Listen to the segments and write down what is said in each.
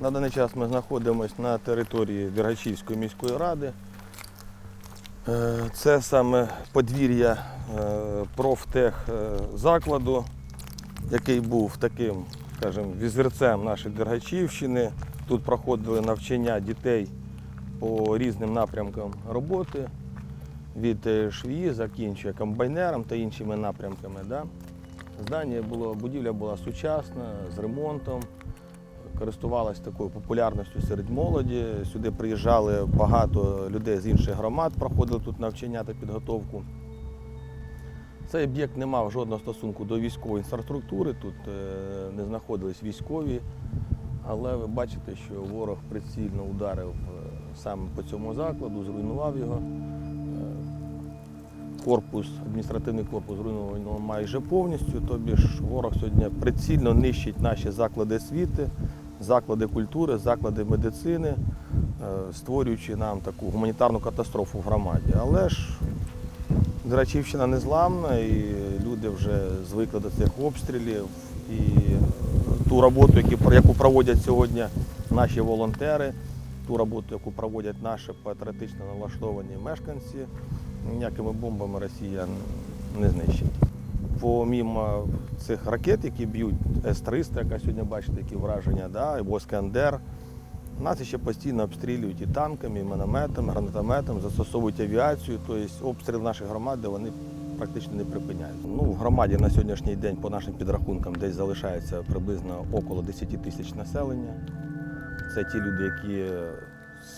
На даний час ми знаходимося на території Дергачівської міської ради. Е, Це саме подвір'я е, профтех е, закладу, який був таким, скажімо, візерцем нашої Дергачівщини. Тут проходили навчання дітей по різним напрямкам роботи, від е, швії, закінчує комбайнером та іншими напрямками. Да? Здання було, будівля була сучасна, з ремонтом, користувалась такою популярністю серед молоді. Сюди приїжджали багато людей з інших громад, проходили тут навчання та підготовку. Цей об'єкт не мав жодного стосунку до військової інфраструктури, тут е, не знаходились військові, але ви бачите, що ворог прицільно ударив е, саме по цьому закладу, зруйнував його. Е, Корпус, адміністративний корпус зруйновано майже повністю. Тобі ж ворог сьогодні прицільно нищить наші заклади освіти, заклади культури, заклади медицини, е, створюючи нам таку гуманітарну катастрофу в громаді. Але ж Драчівщина незламна, і люди вже звикли до цих обстрілів. І ту роботу, яку проводять сьогодні наші волонтери, ту роботу, яку проводять наші патріотично налаштовані мешканці, ніякими бомбами Росія не знищить. Помімо цих ракет, які б'ють С-300, яка сьогодні бачите, які враження, да, або Іскандер, нас ще постійно обстрілюють і танками, і мінометами, гранатометом, застосовують авіацію, тобто обстріл нашої громади вони практично не припиняють. Ну, в громаді на сьогоднішній день, по нашим підрахункам, десь залишається приблизно около 10 тисяч населення. Це ті люди, які,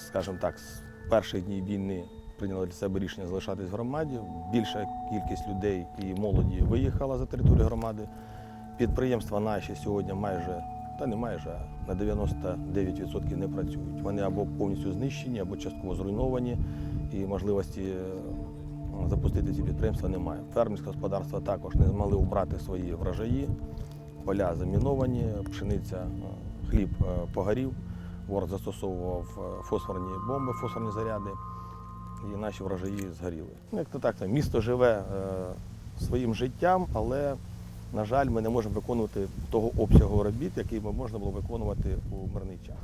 скажімо так, з перших днів війни прийняли для себе рішення залишатись в громаді. Більша кількість людей і молоді виїхала за територію громади. Підприємства наші сьогодні майже, та не майже, а на 99% не працюють. Вони або повністю знищені, або частково зруйновані, і можливості е, запустити ці підприємства немає. Фермерське господарства також не змогли убрати свої врожаї, поля заміновані, пшениця, е, хліб е, погорів. Ворог застосовував фосфорні бомби, фосфорні заряди, і наші врожаї згоріли. Ну, як то так, то місто живе е, своїм життям, але, на жаль, ми не можемо виконувати того обсягу робіт, який ми можна було виконувати у мирний час.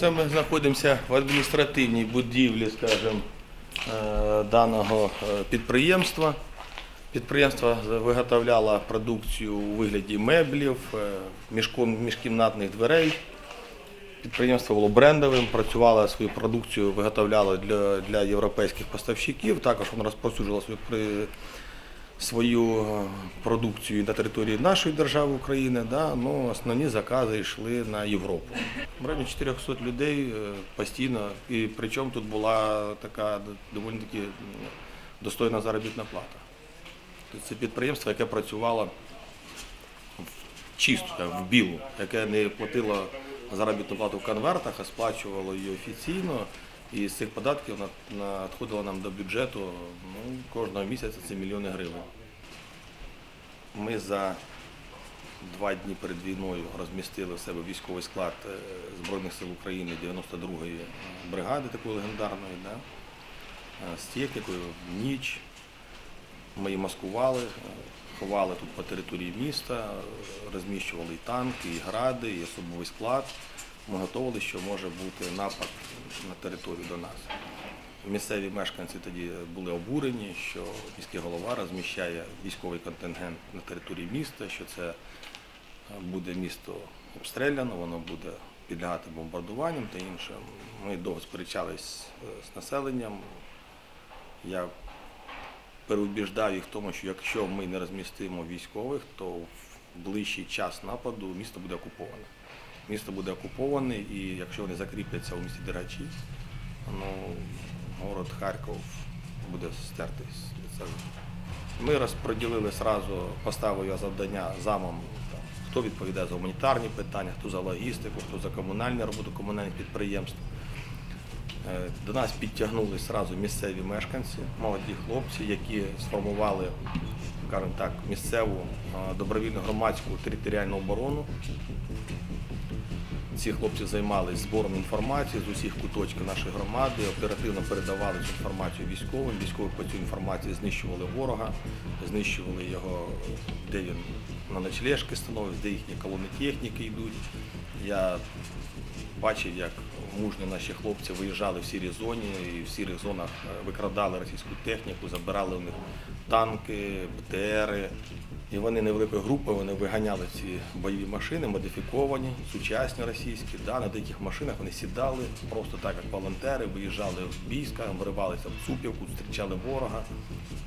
Це ми знаходимося в адміністративній будівлі, скажімо, е, даного е, підприємства. Підприємство виготовляло продукцію у вигляді меблів, е, міжкімнатних дверей. Підприємство було брендовим, працювало свою продукцію, виготовляло для, для європейських поставщиків. Також воно розповсюджувало свою свою е, продукцію на території нашої держави України. Да? Ну, основні закази йшли на Європу. Районі 400 людей е, постійно, і причому тут була така доволі таки достойна заробітна плата. Тобто Це підприємство, яке працювало так, в білу, яке не платило заробітну плату в конвертах, а сплачувало її офіційно. І з цих податків над- надходило нам до бюджету ну, кожного місяця це мільйони гривень. Ми за два дні перед війною розмістили в себе військовий склад е, Збройних сил України 92-ї бригади, такої легендарної, да? е, з технікою в ніч. Ми її маскували, е, ховали тут по території міста, розміщували і танки, і гради, і особовий склад. Ми готували, що може бути напад на територію до нас. Місцеві мешканці тоді були обурені, що міський голова розміщає військовий контингент на території міста, що це е, буде місто обстріляно, воно буде підлягати бомбардуванням та іншим. Ми довго сперечались е, з населенням. Я переубіждав їх в тому, що якщо ми не розмістимо військових, то в ближчий час нападу місто буде окуповане. Місто буде окуповане, і якщо вони закріпляться у місті Дергачі, ну, город Харків буде стертись. Це ми розподілили сразу, поставили його завдання замом, там, хто відповідає за гуманітарні питання, хто за логістику, хто за комунальну роботу комунальних підприємств. Е, До нас підтягнули сразу місцеві мешканці, молоді хлопці, які сформували, так, місцеву е, добровільну громадську територіальну оборону. Ці хлопці займалися збором інформації з усіх куточків нашої громади, оперативно передавали цю інформацію військовим. Військові по цю інформацію знищували ворога, знищували його, де він на ночлежки становить, де їхні колони техніки йдуть. Я бачив, як мужні наші хлопці виїжджали в сірій зоні і в сірих зонах е, викрадали російську техніку, забирали у них танки, БТРи. І вони невеликою групою вони виганяли ці бойові машини, модифіковані, сучасні російські. Да, на деяких машинах вони сідали просто так, як волонтери, виїжджали в війська, виривалися в Цупівку, зустрічали ворога,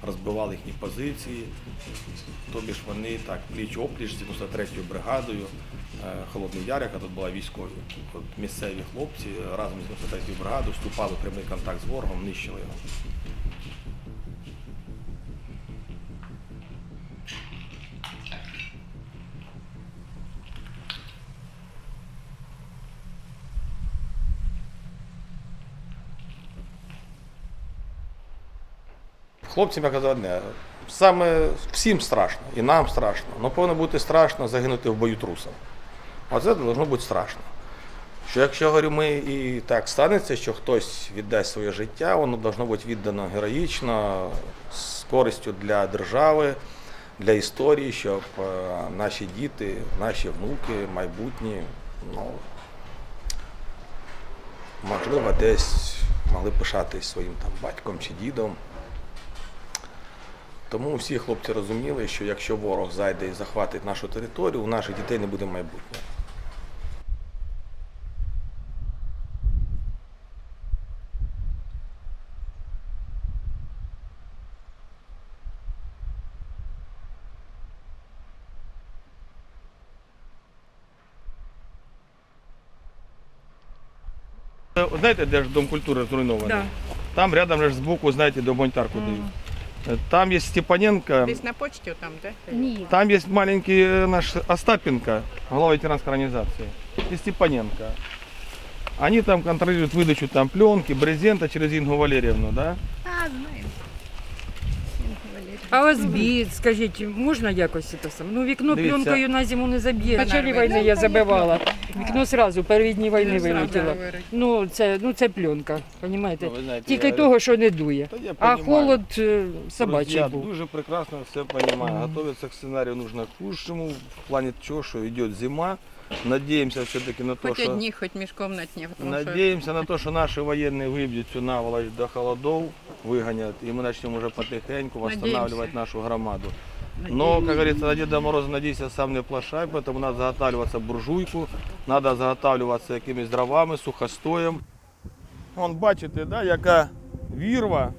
розбивали їхні позиції. Тобі ж вони так пліч-опліч з 93-ю бригадою е, Холодний Яр, яка тут була військові. От місцеві хлопці разом з 93-ю бригадою вступали в прямий контакт з ворогом, нищили його. Хлопцям я казав одне. Саме всім страшно, і нам страшно. але повинно бути страшно загинути в бою трусом. А це повинно бути страшно. Що якщо говорю, ми і так станеться, що хтось віддасть своє життя, воно повинно бути віддано героїчно, з користю для держави, для історії, щоб е, наші діти, наші внуки, майбутні, ну, можливо, десь могли пишатись своїм там батьком чи дідом. Тому всі хлопці розуміли, що якщо ворог зайде і захватить нашу територію, у наших дітей не буде майбутнього. Знаєте, де ж Дом культури зруйнований? Да. Там рядом же ж збоку, знаєте, де гуманітарку дають. Е, Там є Степаненко, Десь на почті там, де? Ні. там есть маленький э, наш Остапенко, глава ветеранской организации, и Степаненко. Они там контролируют выдачу там пленки, брезента через Ингу Валерьевну, да? А, знаю. А ОСБ, скажіть, можна якось це саме? Ну, вікно Дивіться. пленкою на зиму не заб'є. В рве. війни я забивала. Вікно одразу, перші дні війни Ну, вилетіло. Ну, це, ну, це пленка, розумієте? Ну, ви знаєте, Тільки я- того, що не дує. Та я А понімаю. холод е, собачий Я був. дуже прекрасно все понимаю. Готовиться к сценарию нужно к худшему, в плане того, что идет зима. Надеемся все-таки на то, Хоч что... одні, хоч міжкомнатні. Тому що Надеемся на то, что наши военные выбьют всю наволочь до холодов, выгонят, и мы начнем уже потихоньку восстанавливать Надеемся. нашу громаду. Но, как говорится, на Деда Мороза надейся сам не плашай, поэтому надо заготавливаться буржуйку, надо заготавливаться якимись дровами, сухостоєм. Вон бачите, да, яка вірва.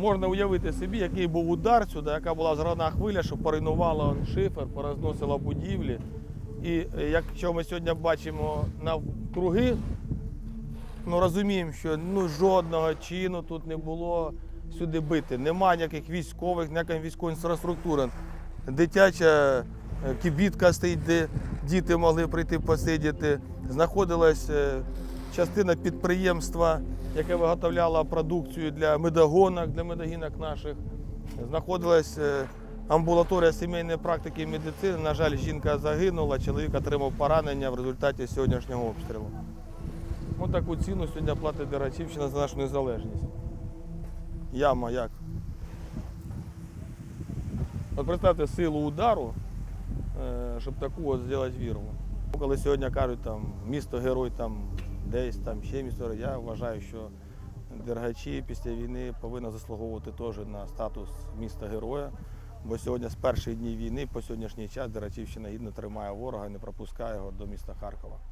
Можна уявити собі, який був удар сюди, яка була зрана хвиля, що поруйнувала шифер, порозносила будівлі. І е, якщо ми сьогодні бачимо навкруги, ну розуміємо, що ну, жодного чину тут не було сюди бити. Немає ніяких військових, ніякої військової інфраструктури. Дитяча е, кібітка стоїть, де діти могли прийти посидіти. Знаходилась е, частина підприємства, яке виготовляло продукцію для медогонок, для медогінок наших. Знаходилась е, амбулаторія сімейної практики і медицини. На жаль, жінка загинула, чоловік отримав поранення в результаті сьогоднішнього обстрілу. Ось таку ціну сьогодні платить Дерачівщина за нашу незалежність. Яма як? От представте силу удару, е, щоб таку от зробити вірву. Коли сьогодні кажуть, там, місто герой там, десь там ще місто, я вважаю, що Дергачі після війни повинна заслуговувати теж на статус міста героя. Бо сьогодні з перших днів війни по сьогоднішній час Дергачівщина гідно тримає ворога і не пропускає його до міста Харкова.